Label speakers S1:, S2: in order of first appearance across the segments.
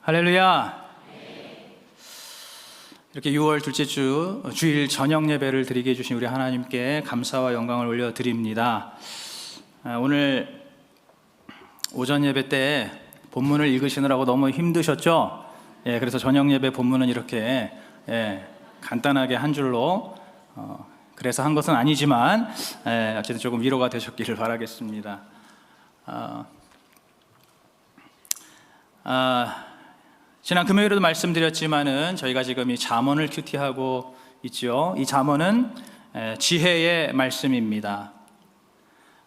S1: 할렐루야. 이렇게 6월 둘째 주 주일 저녁 예배를 드리게 해주신 우리 하나님께 감사와 영광을 올려 드립니다. 아, 오늘 오전 예배 때 본문을 읽으시느라고 너무 힘드셨죠? 예, 그래서 저녁 예배 본문은 이렇게 예, 간단하게 한 줄로 어, 그래서 한 것은 아니지만 예, 어쨌든 조금 위로가 되셨기를 바라겠습니다. 아, 아, 지난 금요일에도 말씀드렸지만은 저희가 지금 이 잠언을 큐티하고 있죠. 이 잠언은 에, 지혜의 말씀입니다.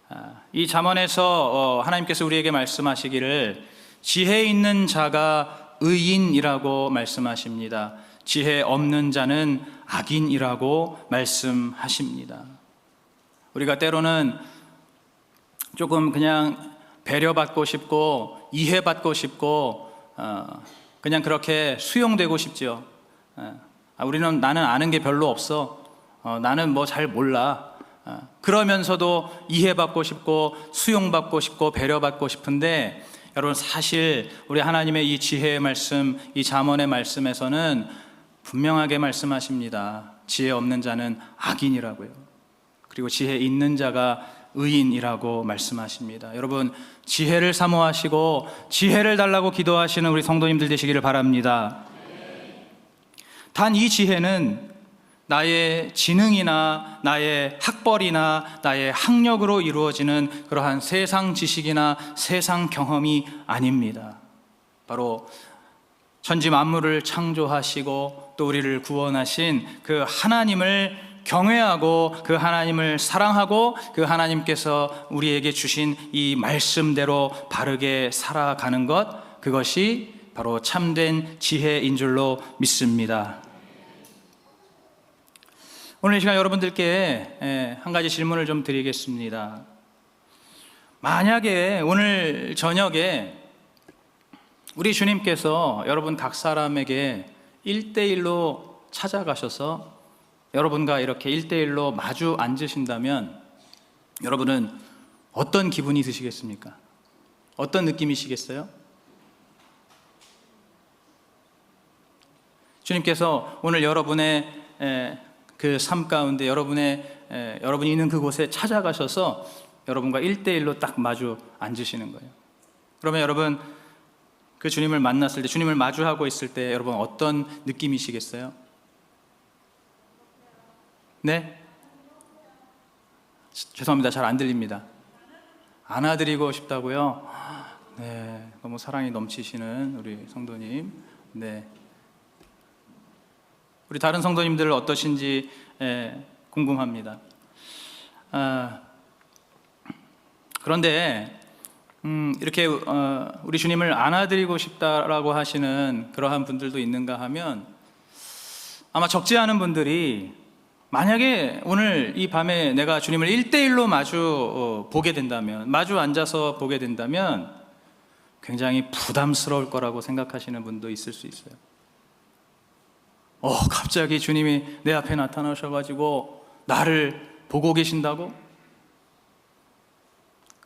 S1: 아, 이 잠언에서 어, 하나님께서 우리에게 말씀하시기를 지혜 있는 자가 의인이라고 말씀하십니다. 지혜 없는 자는 악인이라고 말씀하십니다. 우리가 때로는 조금 그냥 배려받고 싶고 이해받고 싶고 어, 그냥 그렇게 수용되고 싶지요. 예. 아, 우리는 나는 아는 게 별로 없어. 어, 나는 뭐 잘 몰라. 어, 그러면서도 이해받고 싶고 수용받고 싶고 배려받고 싶은데 여러분 사실 우리 하나님의 이 지혜의 말씀, 이 잠언의 말씀에서는 분명하게 말씀하십니다. 지혜 없는 자는 악인이라고요. 그리고 지혜 있는 자가 의인이라고 말씀하십니다. 여러분, 지혜를 사모하시고 지혜를 달라고 기도하시는 우리 성도님들 되시기를 바랍니다. 단 이 지혜는 나의 지능이나 나의 학벌이나 나의 학력으로 이루어지는 그러한 세상 지식이나 세상 경험이 아닙니다. 바로 천지 만물을 창조하시고 또 우리를 구원하신 그 하나님을 경외하고 그 하나님을 사랑하고 그 하나님께서 우리에게 주신 이 말씀대로 바르게 살아가는 것 그것이 바로 참된 지혜인 줄로 믿습니다. 오늘 이 시간 여러분들께 예, 한 가지 질문을 좀 드리겠습니다. 만약에 오늘 저녁에 우리 주님께서 여러분 각 사람에게 1대1로 찾아가셔서 여러분과 이렇게 1대1로 마주 앉으신다면 여러분은 어떤 기분이 드시겠습니까? 어떤 느낌이시겠어요? 주님께서 오늘 여러분의 그 삶 가운데 여러분의 여러분이 있는 그곳에 찾아가셔서 여러분과 1대1로 딱 마주 앉으시는 거예요. 그러면 여러분 그 주님을 만났을 때 주님을 마주하고 있을 때 여러분 어떤 느낌이시겠어요? 네? 죄송합니다. 잘 안 들립니다. 안아드리고 싶다고요? 네. 너무 사랑이 넘치시는 우리 성도님. 네. 우리 다른 성도님들 어떠신지 예, 궁금합니다. 아, 그런데 음, 이렇게 어, 우리 주님을 안아드리고 싶다라고 하시는 그러한 분들도 있는가 하면 아마 적지 않은 분들이 만약에 오늘 이 밤에 내가 주님을 1대1로 마주 어, 보게 된다면, 마주 앉아서 보게 된다면 굉장히 부담스러울 거라고 생각하시는 분도 있을 수 있어요. 어, 갑자기 주님이 내 앞에 나타나셔가지고 나를 보고 계신다고?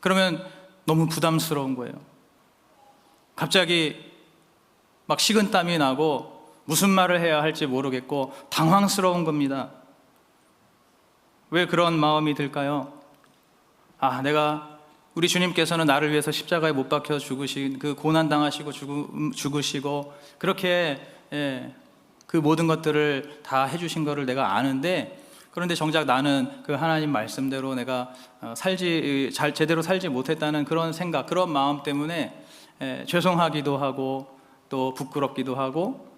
S1: 그러면 너무 부담스러운 거예요. 갑자기 막 식은땀이 나고 무슨 말을 해야 할지 모르겠고 당황스러운 겁니다. 왜 그런 마음이 들까요? 아, 내가 우리 주님께서는 나를 위해서 십자가에 못 박혀 죽으신 그 고난 당하시고 죽으 시고 그렇게 예, 그 모든 것들을 다 해주신 것을 내가 아는데 그런데 정작 나는 그 하나님 말씀대로 내가 어, 살지 잘 제대로 살지 못했다는 그런 생각, 그런 마음 때문에 예, 죄송하기도 하고 또 부끄럽기도 하고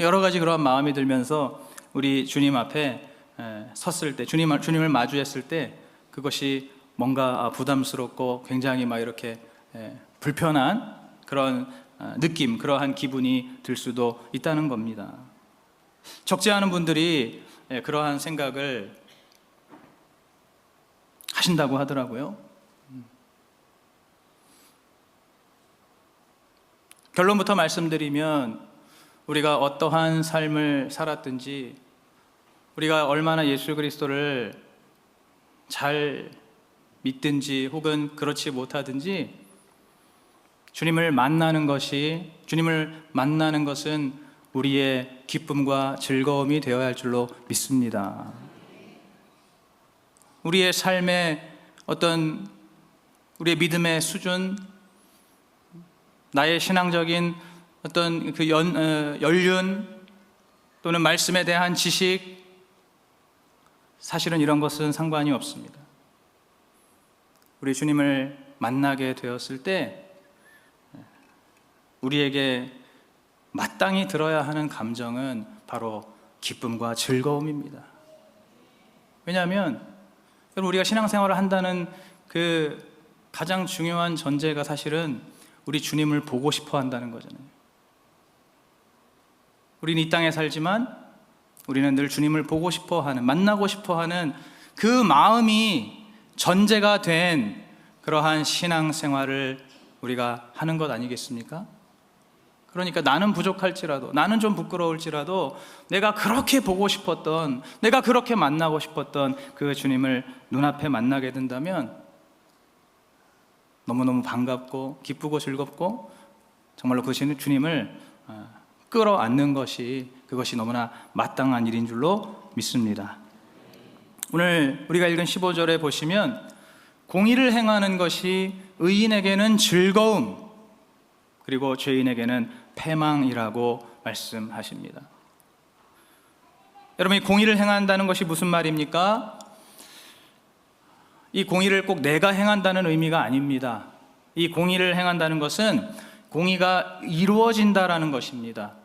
S1: 여러 가지 그런 마음이 들면서 우리 주님 앞에 예, 섰을 때 주님 주님을 마주했을 때 그것이 뭔가 부담스럽고 굉장히 막 이렇게 예, 불편한 그런 어, 느낌, 그러한 기분이 들 수도 있다는 겁니다. 적지 않은 분들이 예, 그러한 생각을 하신다고 하더라고요. 음. 결론부터 말씀드리면 우리가 어떠한 삶을 살았든지 우리가 얼마나 예수 그리스도를 잘 믿든지 혹은 그렇지 못하든지 주님을 만나는 것이 주님을 만나는 것은 우리의 기쁨과 즐거움이 되어야 할 줄로 믿습니다. 우리의 삶의 어떤 우리의 믿음의 수준, 나의 신앙적인 어떤 그 연, 어, 연륜 또는 말씀에 대한 지식, 사실은 이런 것은 상관이 없습니다. 우리 주님을 만나게 되었을 때 우리에게 마땅히 들어야 하는 감정은 바로 기쁨과 즐거움입니다. 왜냐하면 우리가 신앙생활을 한다는 그 가장 중요한 전제가 사실은 우리 주님을 보고 싶어 한다는 거잖아요. 우리는 이 땅에 살지만 우리는 늘 주님을 보고 싶어 하는, 만나고 싶어 하는 그 마음이 전제가 된 그러한 신앙생활을 우리가 하는 것 아니겠습니까? 그러니까 나는 부족할지라도, 나는 좀 부끄러울지라도 내가 그렇게 보고 싶었던, 내가 그렇게 만나고 싶었던 그 주님을 눈앞에 만나게 된다면 너무너무 반갑고 기쁘고 즐겁고 정말로 그 주님을 어, 끌어 안는 것이 그것이 너무나 마땅한 일인 줄로 믿습니다. 오늘 우리가 읽은 15절에 보시면 공의를 행하는 것이 의인에게는 즐거움 그리고 죄인에게는 패망이라고 말씀하십니다. 여러분, 이 공의를 행한다는 것이 무슨 말입니까? 이 공의를 꼭 내가 행한다는 의미가 아닙니다. 이 공의를 행한다는 것은 공의가 이루어진다라는 것입니다.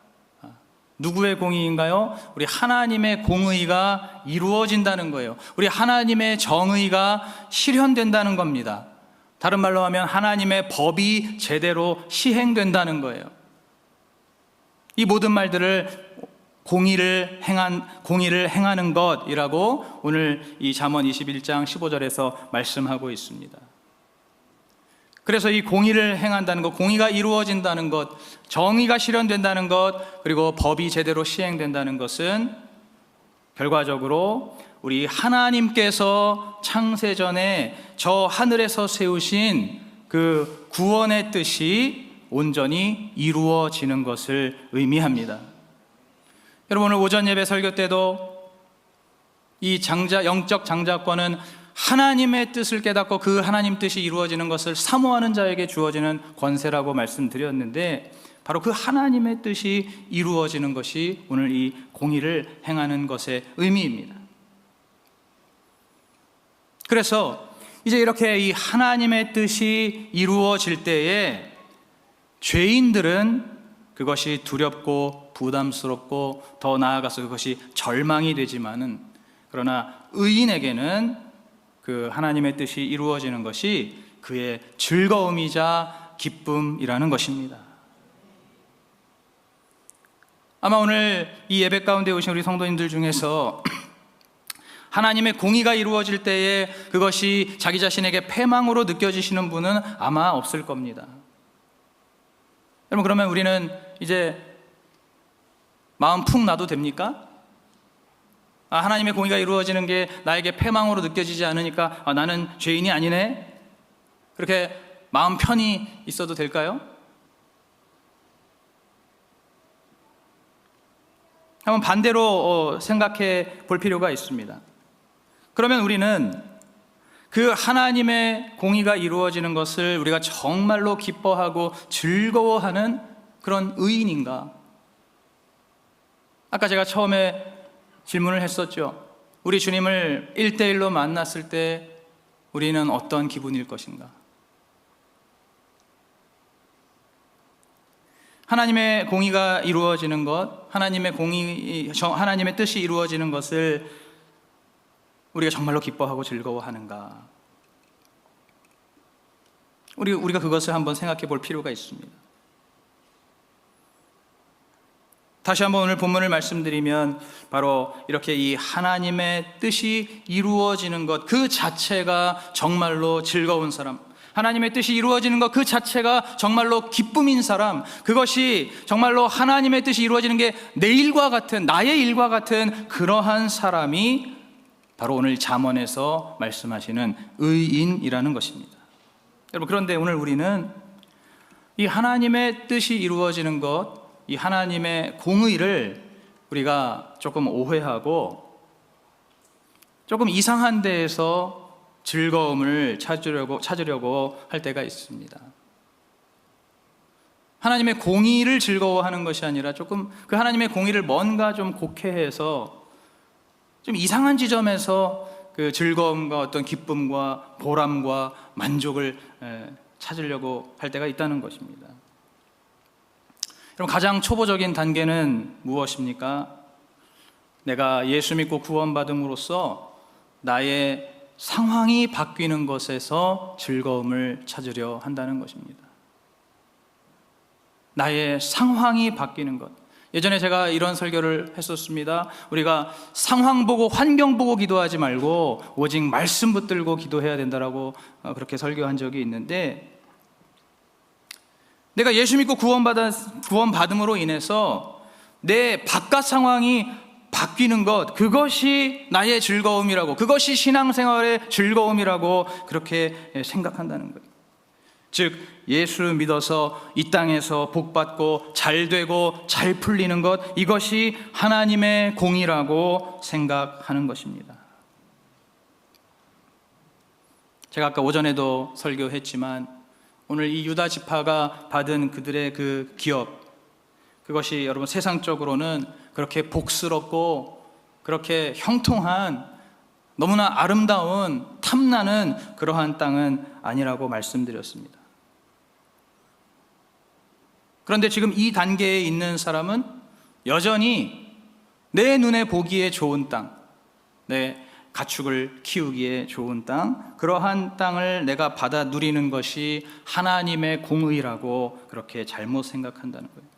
S1: 누구의 공의인가요? 우리 하나님의 공의가 이루어진다는 거예요. 우리 하나님의 정의가 실현된다는 겁니다. 다른 말로 하면 하나님의 법이 제대로 시행된다는 거예요. 이 모든 말들을 공의를 행한 공의를 행하는 것이라고 오늘 이 잠언 21장 15절에서 말씀하고 있습니다. 그래서 이 공의를 행한다는 것, 공의가 이루어진다는 것, 정의가 실현된다는 것, 그리고 법이 제대로 시행된다는 것은 결과적으로 우리 하나님께서 창세전에 저 하늘에서 세우신 그 구원의 뜻이 온전히 이루어지는 것을 의미합니다. 여러분 오늘 오전 예배 설교 때도 이 장자 영적 장자권은 하나님의 뜻을 깨닫고 그 하나님 뜻이 이루어지는 것을 사모하는 자에게 주어지는 권세라고 말씀드렸는데 바로 그 하나님의 뜻이 이루어지는 것이 오늘 이 공의를 행하는 것의 의미입니다. 그래서 이제 이렇게 이 하나님의 뜻이 이루어질 때에 죄인들은 그것이 두렵고 부담스럽고 더 나아가서 그것이 절망이 되지만은 그러나 의인에게는 그 하나님의 뜻이 이루어지는 것이 그의 즐거움이자 기쁨이라는 것입니다. 아마 오늘 이 예배 가운데 오신 우리 성도님들 중에서 하나님의 공의가 이루어질 때에 그것이 자기 자신에게 패망으로 느껴지시는 분은 아마 없을 겁니다. 여러분, 그러면 우리는 이제 마음 푹 놔도 됩니까? 아, 하나님의 공의가 이루어지는 게 나에게 패망으로 느껴지지 않으니까 아, 나는 죄인이 아니네. 그렇게 마음 편히 있어도 될까요? 한번 반대로 어, 생각해 볼 필요가 있습니다. 그러면 우리는 그 하나님의 공의가 이루어지는 것을 우리가 정말로 기뻐하고 즐거워하는 그런 의인인가? 아까 제가 처음에 질문을 했었죠. 우리 주님을 일대일로 만났을 때 우리는 어떤 기분일 것인가? 하나님의 공의가 이루어지는 것, 하나님의 공의, 하나님의 뜻이 이루어지는 것을 우리가 정말로 기뻐하고 즐거워하는가? 우리, 우리가 그것을 한번 생각해 볼 필요가 있습니다. 다시 한번 오늘 본문을 말씀드리면 바로 이렇게 이 하나님의 뜻이 이루어지는 것 그 자체가 정말로 즐거운 사람 하나님의 뜻이 이루어지는 것 그 자체가 정말로 기쁨인 사람 그것이 정말로 하나님의 뜻이 이루어지는 게 내 일과 같은 나의 일과 같은 그러한 사람이 바로 오늘 잠언에서 말씀하시는 의인이라는 것입니다. 여러분 그런데 오늘 우리는 이 하나님의 뜻이 이루어지는 것, 이 하나님의 공의를 우리가 조금 오해하고 조금 이상한 데에서 즐거움을 찾으려고 찾으려고 할 때가 있습니다. 하나님의 공의를 즐거워하는 것이 아니라 조금 그 하나님의 공의를 뭔가 좀 곡해해서 좀 이상한 지점에서 그 즐거움과 어떤 기쁨과 보람과 만족을 에, 찾으려고 할 때가 있다는 것입니다. 그럼 가장 초보적인 단계는 무엇입니까? 내가 예수 믿고 구원받음으로써 나의 상황이 바뀌는 것에서 즐거움을 찾으려 한다는 것입니다. 나의 상황이 바뀌는 것. 예전에 제가 이런 설교를 했었습니다. 우리가 상황 보고 환경 보고 기도하지 말고 오직 말씀 붙들고 기도해야 된다라고 어, 그렇게 설교한 적이 있는데 내가 예수 믿고 구원받아 구원받음으로 인해서 내 바깥 상황이 바뀌는 것 그것이 나의 즐거움이라고 그것이 신앙생활의 즐거움이라고 그렇게 생각한다는 거예요. 즉 예수 믿어서 이 땅에서 복 받고 잘 되고 잘 풀리는 것 이것이 하나님의 공이라고 생각하는 것입니다. 제가 아까 오전에도 설교했지만 오늘 이 유다 지파가 받은 그들의 그 기업 그것이 여러분 세상적으로는 그렇게 복스럽고 그렇게 형통한 너무나 아름다운 탐나는 그러한 땅은 아니라고 말씀드렸습니다. 그런데 지금 이 단계에 있는 사람은 여전히 내 눈에 보기에 좋은 땅, 내 가축을 키우기에 좋은 땅, 그러한 땅을 내가 받아 누리는 것이 하나님의 공의라고 그렇게 잘못 생각한다는 거예요.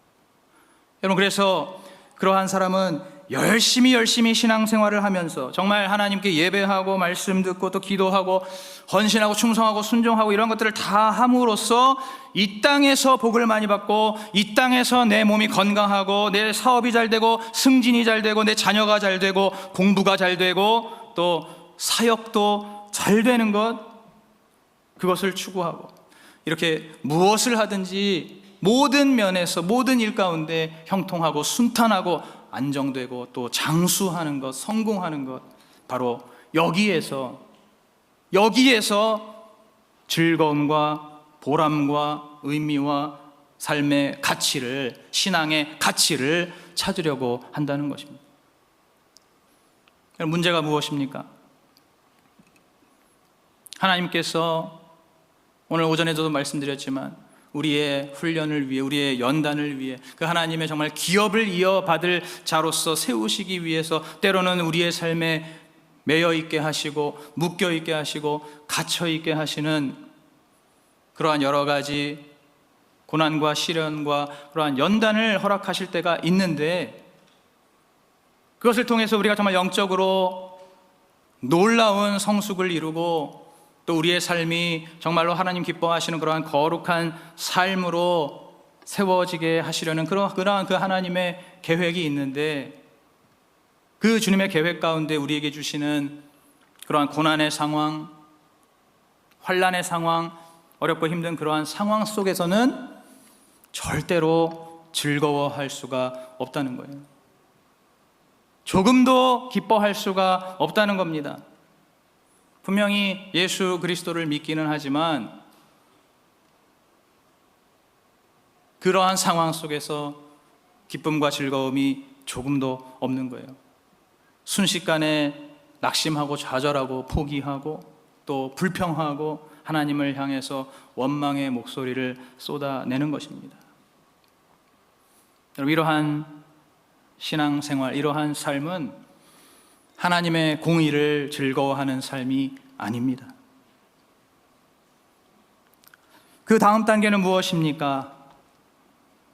S1: 여러분, 그래서 그러한 사람은 열심히 열심히 신앙생활을 하면서 정말 하나님께 예배하고 말씀 듣고 또 기도하고 헌신하고 충성하고 순종하고 이런 것들을 다 함으로써 이 땅에서 복을 많이 받고 이 땅에서 내 몸이 건강하고 내 사업이 잘 되고 승진이 잘 되고 내 자녀가 잘 되고 공부가 잘 되고 또 사역도 잘 되는 것 그것을 추구하고 이렇게 무엇을 하든지 모든 면에서 모든 일 가운데 형통하고 순탄하고 안정되고 또 장수하는 것, 성공하는 것, 바로 여기에서, 여기에서 즐거움과 보람과 의미와 삶의 가치를, 신앙의 가치를 찾으려고 한다는 것입니다. 문제가 무엇입니까? 하나님께서 오늘 오전에도 말씀드렸지만 우리의 훈련을 위해, 우리의 연단을 위해, 그 하나님의 정말 기업을 이어받을 자로서 세우시기 위해서 때로는 우리의 삶에 매여 있게 하시고, 묶여 있게 하시고, 갇혀 있게 하시는 그러한 여러 가지 고난과 시련과 그러한 연단을 허락하실 때가 있는데, 그것을 통해서 우리가 정말 영적으로 놀라운 성숙을 이루고 또 우리의 삶이 정말로 하나님 기뻐하시는 그러한 거룩한 삶으로 세워지게 하시려는 그러, 그러한 그 하나님의 계획이 있는데 그 주님의 계획 가운데 우리에게 주시는 그러한 고난의 상황, 환란의 상황, 어렵고 힘든 그러한 상황 속에서는 절대로 즐거워할 수가 없다는 거예요. 조금도 기뻐할 수가 없다는 겁니다. 분명히 예수 그리스도를 믿기는 하지만 그러한 상황 속에서 기쁨과 즐거움이 조금도 없는 거예요. 순식간에 낙심하고 좌절하고 포기하고 또 불평하고 하나님을 향해서 원망의 목소리를 쏟아내는 것입니다. 이러한 신앙생활, 이러한 삶은 하나님의 공의를 즐거워하는 삶이 아닙니다. 그 다음 단계는 무엇입니까?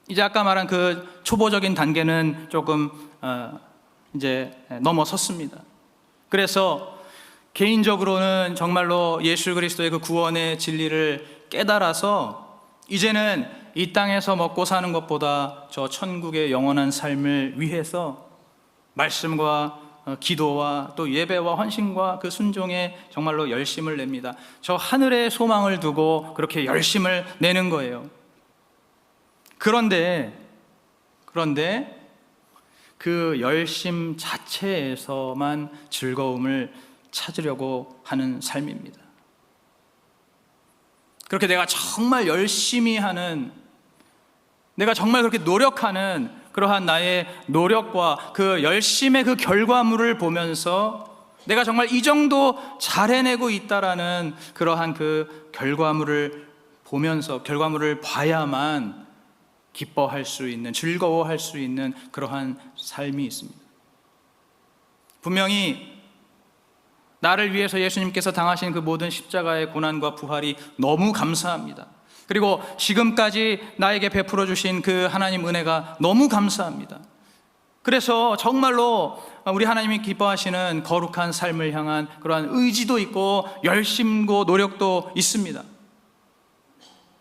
S1: 이제 아까 말한 그 초보적인 단계는 조금 어, 이제 넘어섰습니다. 그래서 개인적으로는 정말로 예수 그리스도의 그 구원의 진리를 깨달아서 이제는 이 땅에서 먹고 사는 것보다 저 천국의 영원한 삶을 위해서 말씀과 어, 기도와 또 예배와 헌신과 그 순종에 정말로 열심을 냅니다. 저 하늘의 소망을 두고 그렇게 열심을 내는 거예요. 그런데 그런데 그 열심 자체에서만 즐거움을 찾으려고 하는 삶입니다. 그렇게 내가 정말 열심히 하는 내가 정말 그렇게 노력하는 그러한 나의 노력과 그 열심의 그 결과물을 보면서 내가 정말 이 정도 잘 해내고 있다라는 그러한 그 결과물을 보면서 결과물을 봐야만 기뻐할 수 있는 즐거워할 수 있는 그러한 삶이 있습니다. 분명히 나를 위해서 예수님께서 당하신 그 모든 십자가의 고난과 부활이 너무 감사합니다. 그리고 지금까지 나에게 베풀어 주신 그 하나님 은혜가 너무 감사합니다. 그래서 정말로 우리 하나님이 기뻐하시는 거룩한 삶을 향한 그러한 의지도 있고 열심고 노력도 있습니다.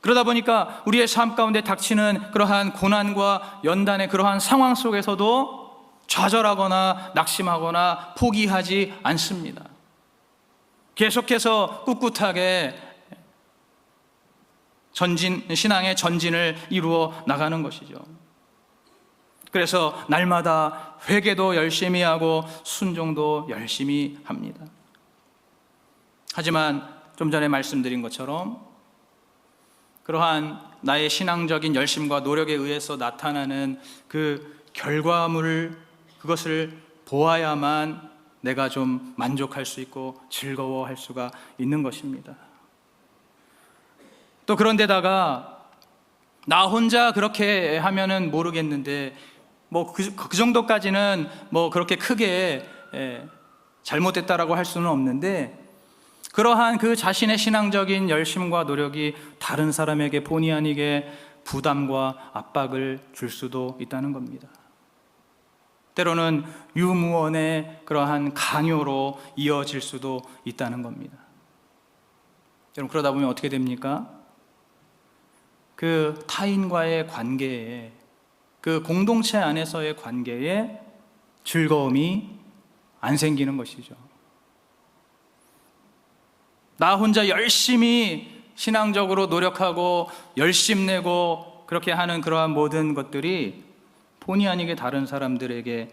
S1: 그러다 보니까 우리의 삶 가운데 닥치는 그러한 고난과 연단의 그러한 상황 속에서도 좌절하거나 낙심하거나 포기하지 않습니다. 계속해서 꿋꿋하게 전진, 신앙의 전진을 이루어 나가는 것이죠. 그래서 날마다 회개도 열심히 하고 순종도 열심히 합니다. 하지만 좀 전에 말씀드린 것처럼 그러한 나의 신앙적인 열심과 노력에 의해서 나타나는 그 결과물을 그것을 보아야만 내가 좀 만족할 수 있고 즐거워할 수가 있는 것입니다. 또 그런데다가 나 혼자 그렇게 하면은 모르겠는데 뭐그 그 정도까지는 뭐 그렇게 크게 예, 잘못됐다라고 할 수는 없는데 그러한 그 자신의 신앙적인 열심과 노력이 다른 사람에게 본의 아니게 부담과 압박을 줄 수도 있다는 겁니다. 때로는 유무원의 그러한 강요로 이어질 수도 있다는 겁니다. 여러분 그러다 보면 어떻게 됩니까? 그 타인과의 관계에 그 공동체 안에서의 관계에 즐거움이 안 생기는 것이죠. 나 혼자 열심히 신앙적으로 노력하고 열심내고 그렇게 하는 그러한 모든 것들이 본의 아니게 다른 사람들에게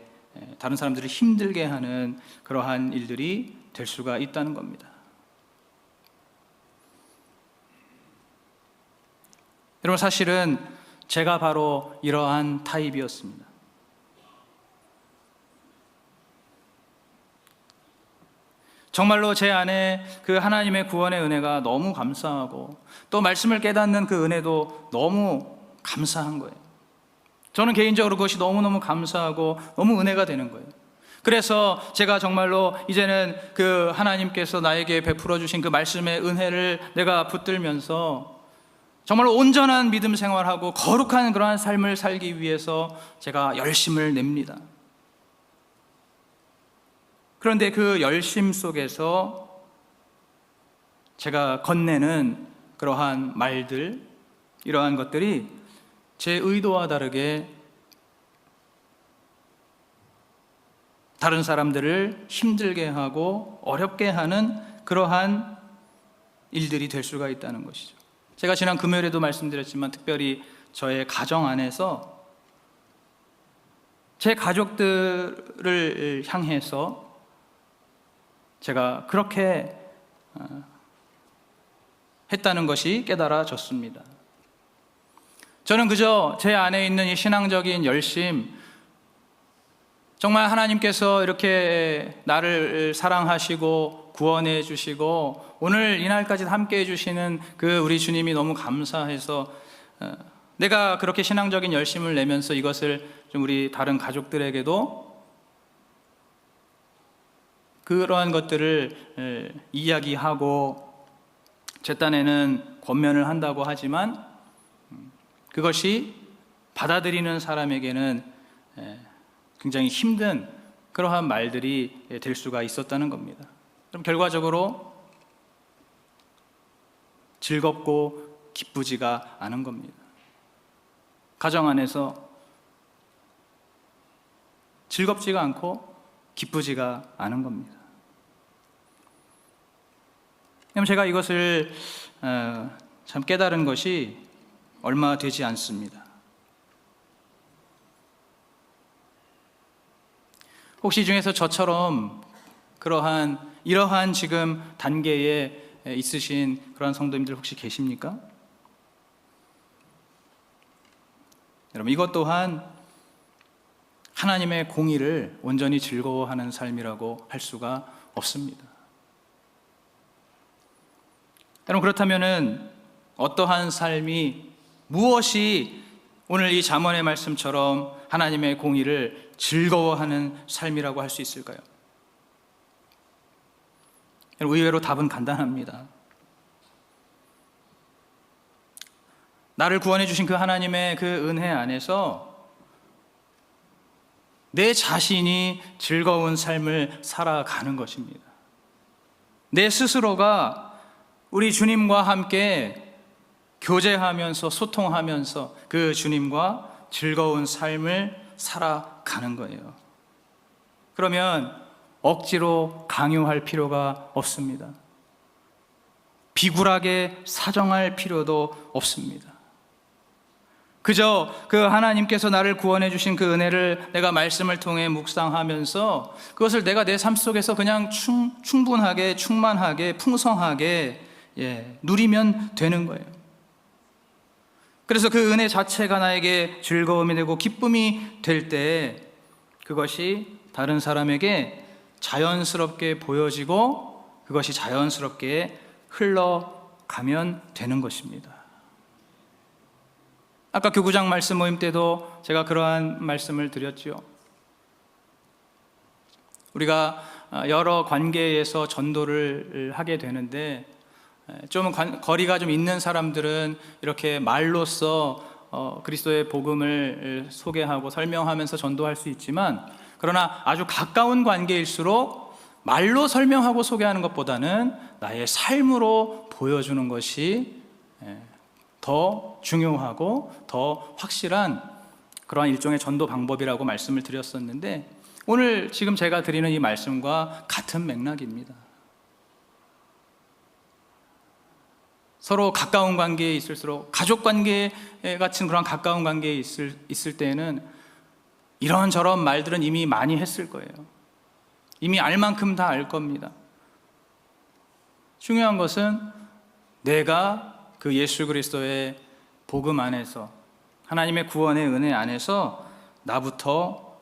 S1: 다른 사람들을 힘들게 하는 그러한 일들이 될 수가 있다는 겁니다. 여러분 사실은 제가 바로 이러한 타입이었습니다. 정말로 제 안에 그 하나님의 구원의 은혜가 너무 감사하고 또 말씀을 깨닫는 그 은혜도 너무 감사한 거예요. 저는 개인적으로 그것이 너무너무 감사하고 너무 은혜가 되는 거예요. 그래서 제가 정말로 이제는 그 하나님께서 나에게 베풀어 주신 그 말씀의 은혜를 내가 붙들면서 정말로 온전한 믿음 생활하고 거룩한 그러한 삶을 살기 위해서 제가 열심을 냅니다. 그런데 그 열심 속에서 제가 건네는 그러한 말들, 이러한 것들이 제 의도와 다르게 다른 사람들을 힘들게 하고 어렵게 하는 그러한 일들이 될 수가 있다는 것이죠. 제가 지난 금요일에도 말씀드렸지만 특별히 저의 가정 안에서 제 가족들을 향해서 제가 그렇게 어, 했다는 것이 깨달아졌습니다. 저는 그저 제 안에 있는 이 신앙적인 열심, 정말 하나님께서 이렇게 나를 사랑하시고 구원해 주시고 오늘 이날까지 함께 해 주시는 그 우리 주님이 너무 감사해서 어, 내가 그렇게 신앙적인 열심을 내면서 이것을 좀 우리 다른 가족들에게도 그러한 것들을 이야기하고 제 딴에는 권면을 한다고 하지만 음, 그것이 받아들이는 사람에게는 굉장히 힘든 그러한 말들이 될 수가 있었다는 겁니다. 그럼 결과적으로 즐겁고 기쁘지가 않은 겁니다. 가정 안에서 즐겁지가 않고 기쁘지가 않은 겁니다. 그럼 제가 이것을 어, 참 깨달은 것이 얼마 되지 않습니다. 혹시 중에서 저처럼 그러한 이러한 지금 단계에 있으신 그러한 성도님들 혹시 계십니까? 여러분 이것 또한 하나님의 공의를 온전히 즐거워하는 삶이라고 할 수가 없습니다. 여러분 그렇다면은 어떠한 삶이 무엇이 오늘 이 잠언의 말씀처럼 하나님의 공의를 즐거워하는 삶이라고 할 수 있을까요? 의외로 답은 간단합니다. 나를 구원해 주신 그 하나님의 그 은혜 안에서 내 자신이 즐거운 삶을 살아가는 것입니다. 내 스스로가 우리 주님과 함께 교제하면서 소통하면서 그 주님과 즐거운 삶을 살아가는 거예요. 그러면 억지로 강요할 필요가 없습니다. 비굴하게 사정할 필요도 없습니다. 그저 그 하나님께서 나를 구원해 주신 그 은혜를 내가 말씀을 통해 묵상하면서 그것을 내가 내 삶 속에서 그냥 충, 충분하게 충만하게 풍성하게 예, 누리면 되는 거예요. 그래서 그 은혜 자체가 나에게 즐거움이 되고 기쁨이 될 때 그것이 다른 사람에게 자연스럽게 보여지고 그것이 자연스럽게 흘러가면 되는 것입니다. 아까 교구장 말씀 모임 때도 제가 그러한 말씀을 드렸지요. 우리가 여러 관계에서 전도를 하게 되는데 좀 관- 거리가 좀 있는 사람들은 이렇게 말로써 어, 그리스도의 복음을 소개하고 설명하면서 전도할 수 있지만 그러나 아주 가까운 관계일수록 말로 설명하고 소개하는 것보다는 나의 삶으로 보여주는 것이 예, 더 중요하고 더 확실한 그러한 일종의 전도 방법이라고 말씀을 드렸었는데 오늘 지금 제가 드리는 이 말씀과 같은 맥락입니다. 서로 가까운 관계에 있을수록 가족 관계 같은 그런 가까운 관계에 있을, 있을 때에는 이런저런 말들은 이미 많이 했을 거예요. 이미 알 만큼 다 알 겁니다. 중요한 것은 내가 그 예수 그리스도의 복음 안에서 하나님의 구원의 은혜 안에서 나부터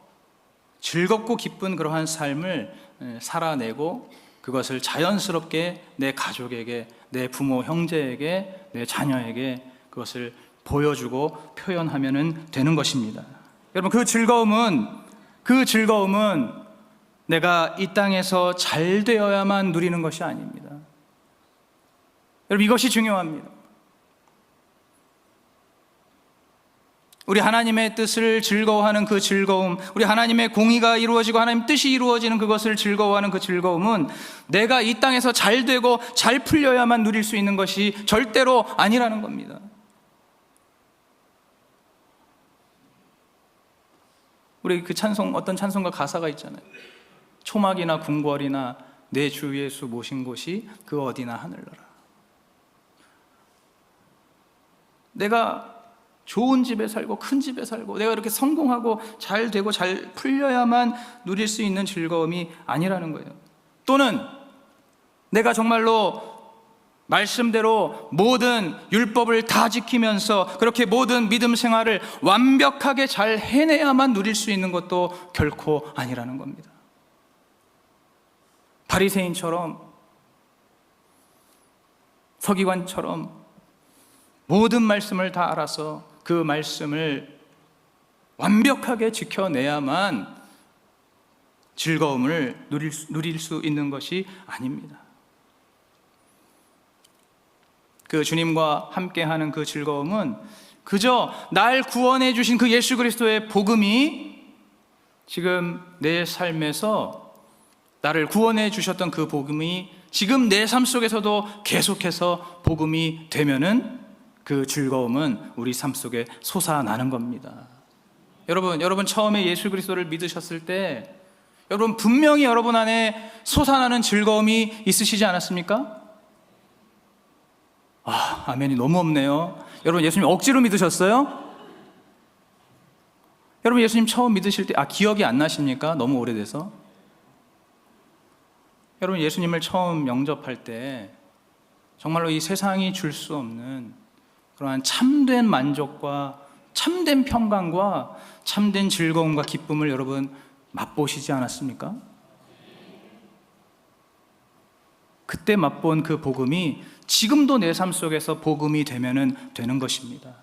S1: 즐겁고 기쁜 그러한 삶을 살아내고 그것을 자연스럽게 내 가족에게, 내 부모, 형제에게, 내 자녀에게 그것을 보여주고 표현하면 되는 것입니다. 여러분, 그 즐거움은, 그 즐거움은 내가 이 땅에서 잘 되어야만 누리는 것이 아닙니다. 여러분, 이것이 중요합니다. 우리 하나님의 뜻을 즐거워하는 그 즐거움, 우리 하나님의 공의가 이루어지고 하나님 뜻이 이루어지는 그것을 즐거워하는 그 즐거움은 내가 이 땅에서 잘 되고 잘 풀려야만 누릴 수 있는 것이 절대로 아니라는 겁니다. 우리 그 찬송, 어떤 찬송가 가사가 있잖아요. 초막이나 궁궐이나 내 주 예수 모신 곳이 그 어디나 하늘나라. 내가 좋은 집에 살고 큰 집에 살고 내가 이렇게 성공하고 잘 되고 잘 풀려야만 누릴 수 있는 즐거움이 아니라는 거예요. 또는 내가 정말로 말씀대로 모든 율법을 다 지키면서 그렇게 모든 믿음 생활을 완벽하게 잘 해내야만 누릴 수 있는 것도 결코 아니라는 겁니다. 바리새인처럼 서기관처럼 모든 말씀을 다 알아서 그 말씀을 완벽하게 지켜내야만 즐거움을 누릴 수, 누릴 수 있는 것이 아닙니다. 그 주님과 함께하는 그 즐거움은 그저 날 구원해 주신 그 예수 그리스도의 복음이 지금 내 삶에서 나를 구원해 주셨던 그 복음이 지금 내 삶 속에서도 계속해서 복음이 되면은 그 즐거움은 우리 삶 속에 솟아나는 겁니다. 여러분, 여러분 처음에 예수 그리스도를 믿으셨을 때 여러분 분명히 여러분 안에 솟아나는 즐거움이 있으시지 않았습니까? 아, 아멘이 너무 없네요. 여러분 예수님 억지로 믿으셨어요? 여러분 예수님 처음 믿으실 때 아 기억이 안 나십니까? 너무 오래돼서. 여러분 예수님을 처음 영접할 때 정말로 이 세상이 줄 수 없는 그러한 참된 만족과 참된 평강과 참된 즐거움과 기쁨을 여러분 맛보시지 않았습니까? 그때 맛본 그 복음이 지금도 내 삶 속에서 복음이 되면은 되는 것입니다.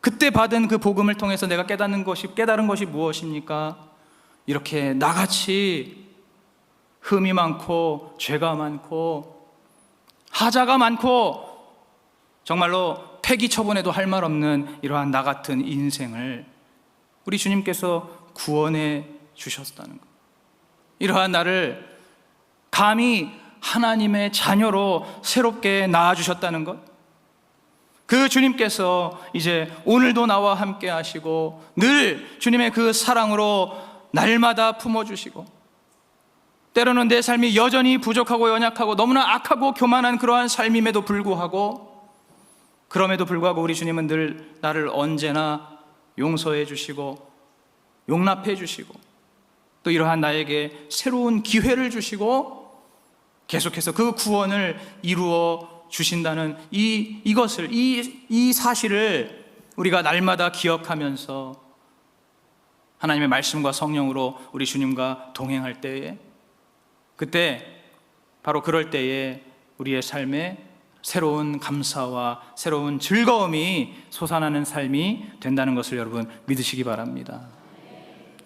S1: 그때 받은 그 복음을 통해서 내가 깨닫는 것이 깨달은 것이 무엇입니까? 이렇게 나같이 흠이 많고 죄가 많고 하자가 많고 정말로 폐기 처분해도 할 말 없는 이러한 나 같은 인생을 우리 주님께서 구원해 주셨다는 것. 이러한 나를 감히 하나님의 자녀로 새롭게 낳아 주셨다는 것. 그 주님께서 이제 오늘도 나와 함께 하시고 늘 주님의 그 사랑으로 날마다 품어주시고 때로는 내 삶이 여전히 부족하고 연약하고 너무나 악하고 교만한 그러한 삶임에도 불구하고 그럼에도 불구하고 우리 주님은 늘 나를 언제나 용서해 주시고 용납해 주시고 또 이러한 나에게 새로운 기회를 주시고 계속해서 그 구원을 이루어 주신다는 이 이것을 이, 이 사실을 우리가 날마다 기억하면서 하나님의 말씀과 성령으로 우리 주님과 동행할 때에 그때 바로 그럴 때에 우리의 삶에 새로운 감사와 새로운 즐거움이 솟아나는 삶이 된다는 것을 여러분 믿으시기 바랍니다.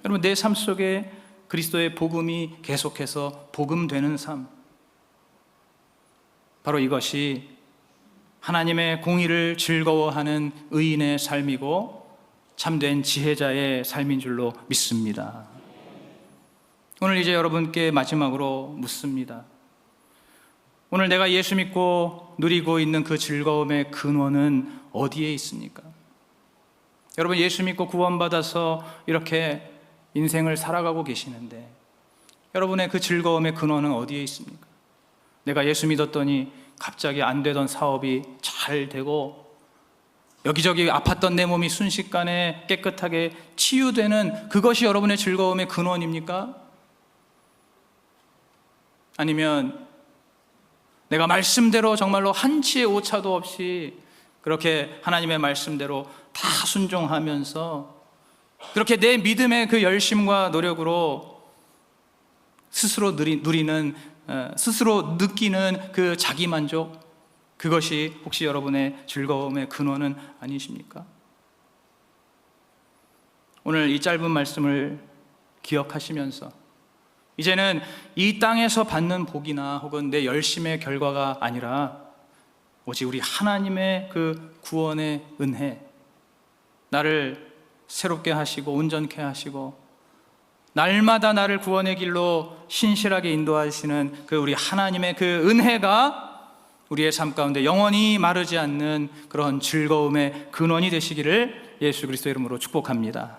S1: 여러분 내 삶 속에 그리스도의 복음이 계속해서 복음되는 삶 바로 이것이 하나님의 공의를 즐거워하는 의인의 삶이고 참된 지혜자의 삶인 줄로 믿습니다. 오늘 이제 여러분께 마지막으로 묻습니다. 오늘 내가 예수 믿고 누리고 있는 그 즐거움의 근원은 어디에 있습니까? 여러분 예수 믿고 구원받아서 이렇게 인생을 살아가고 계시는데 여러분의 그 즐거움의 근원은 어디에 있습니까? 내가 예수 믿었더니 갑자기 안 되던 사업이 잘 되고 여기저기 아팠던 내 몸이 순식간에 깨끗하게 치유되는 그것이 여러분의 즐거움의 근원입니까? 아니면 내가 말씀대로 정말로 한치의 오차도 없이 그렇게 하나님의 말씀대로 다 순종하면서 그렇게 내 믿음의 그 열심과 노력으로 스스로 누리, 누리는 어, 스스로 느끼는 그 자기 만족 그것이 혹시 여러분의 즐거움의 근원은 아니십니까? 오늘 이 짧은 말씀을 기억하시면서 이제는 이 땅에서 받는 복이나 혹은 내 열심의 결과가 아니라 오직 우리 하나님의 그 구원의 은혜 나를 새롭게 하시고 온전케 하시고 날마다 나를 구원의 길로 신실하게 인도하시는 그 우리 하나님의 그 은혜가 우리의 삶 가운데 영원히 마르지 않는 그런 즐거움의 근원이 되시기를 예수 그리스도 이름으로 축복합니다.